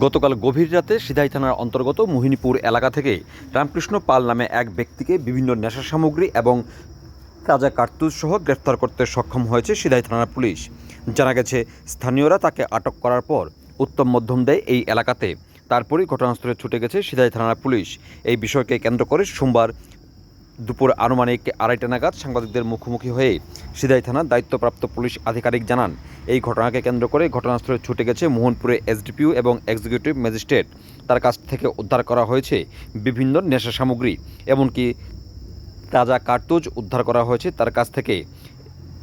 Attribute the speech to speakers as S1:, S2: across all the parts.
S1: গতকাল গভীর রাতে সিধাই থানার অন্তর্গত মোহিনীপুর এলাকা থেকে রামকৃষ্ণ পাল নামে এক ব্যক্তিকে বিভিন্ন নেশা সামগ্রী এবং তাজা কার্তুজ সহ গ্রেফতার করতে সক্ষম হয়েছে সিধাই থানার পুলিশ। জানা গেছে, স্থানীয়রা তাকে আটক করার পর উত্তম মধ্যম দেয় এই এলাকাতে। তারপরই ঘটনাস্থলে ছুটে গেছে সিধাই থানার পুলিশ। এই বিষয়কে কেন্দ্র করে সোমবার দুপুর আনুমানিক আড়াইটা নাগাদ সাংবাদিকদের মুখোমুখি হয়ে সিধাই থানার দায়িত্বপ্রাপ্ত পুলিশ আধিকারিক জানান, এই ঘটনাকে কেন্দ্র করে ঘটনাস্থলে ছুটে গেছে মোহনপুরে এসডিপিও এবং এক্সিকিউটিভ ম্যাজিস্ট্রেট। তার কাছ থেকে উদ্ধার করা হয়েছে বিভিন্ন নেশা সামগ্রী, এমনকি তাজা কার্তুজ উদ্ধার করা হয়েছে তার কাছ থেকে।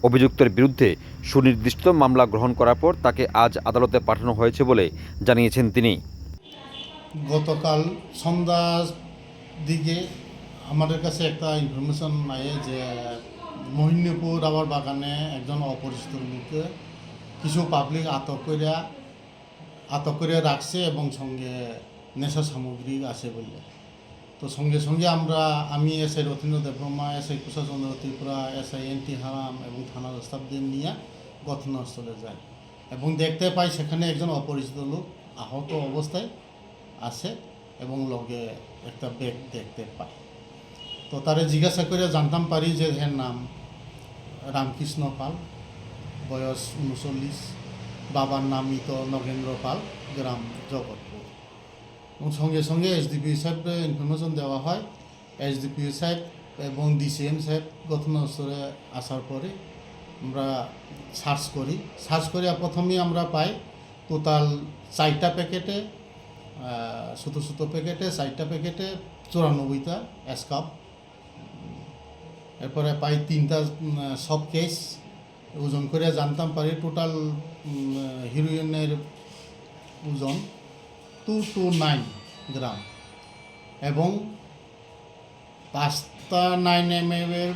S1: অভিযুক্তের বিরুদ্ধে সুনির্দিষ্ট মামলা গ্রহণ করার পর তাকে আজ আদালতে পাঠানো হয়েছে বলে জানিয়েছেন তিনি।
S2: গতকাল সন্ধ্যার দিকে আমাদের কাছে একটা ইনফরমেশন আয়ে যে মহিনীপুর আবার বাগানে একজন অপরিচিত লোককে কিছু পাবলিক আটক করিয়া আটক করে রাখছে এবং সঙ্গে নেশা সামগ্রী আছে বলে। তো সঙ্গে সঙ্গে আমরা, আমি S I Rathindra Debbarma S I Kushachandra Tripura S I N T Haram এবং থানার স্টাফদের নিয়ে ঘটনাস্থলে যাই এবং দেখতে পাই সেখানে একজন অপরিচিত লোক আহত অবস্থায় আছে এবং লগে একটা ব্যাগ দেখতে পাই। তো তারে জিজ্ঞাসা করে জানতাম পারি যে এর নাম রামকৃষ্ণ পাল, বয়স উনচল্লিশ, বাবার নাম মৃত নগেন্দ্র পাল, গ্রাম জগৎপুর। এবং সঙ্গে সঙ্গে এসডিপি সাহেবকে ইনফরমেশন দেওয়া হয়। এসডিপি সাহেব এবং ডিসিএম সাহেব ঘটনাস্থলে আসার পরে আমরা সার্চ করি। সার্চ করে প্রথমেই আমরা পাই টোটাল চারটা প্যাকেটে ছোটো ছোটো প্যাকেটে, চারটা প্যাকেটে চুরানব্বইটা স্কাপ এরপরে পাই তিনটা সব কেস ওজন করে জানতাম পারি টোটাল হিরোইনের ওজন টু টু নাইন গ্রাম এবং পাঁচটা নাইন এম এর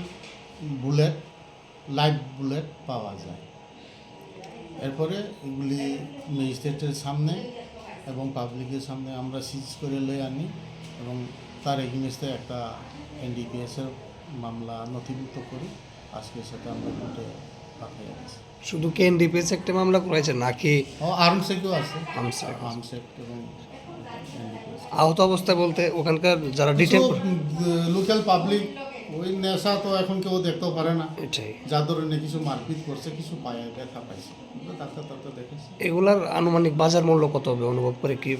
S2: বুলেট লাইভ বুলেট পাওয়া যায়। এরপরে এগুলি ম্যাজিস্ট্রেটের সামনে এবং পাবলিকের সামনে আমরা সিজ করে লয়ে আনি এবং তার এগেনস্টে একটা এনডিপিএসের মামলা নথিভুক্ত করি আজকে সেটা আমরা কোর্টে পাঠিয়ে গেছি
S3: শুধু কে এনডিপিএস একটা মামলা করেছে নাকি
S2: ও আর্মসেকেও আছে?
S3: আর্মসেক।
S2: আর্মসেক এবং
S3: আহত অবস্থায় বলতে ওখানকার যারা ডিটেল
S2: লোকাল পাবলিক ওই নেশা তো এখন কেউ দেখতেও পারে না। যার ধরনের কিছু মারপিট করছে কিছু পায় ব্যথা পাইছে। ডাক্তার দেখেছে।
S3: এগুলার আনুমানিক বাজার মূল্য কত হবে অনুভব করে কি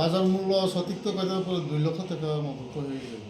S2: বাজার মূল্য সঠিক তো কথা দুই লক্ষ টাকার মতো হয়ে যাবে।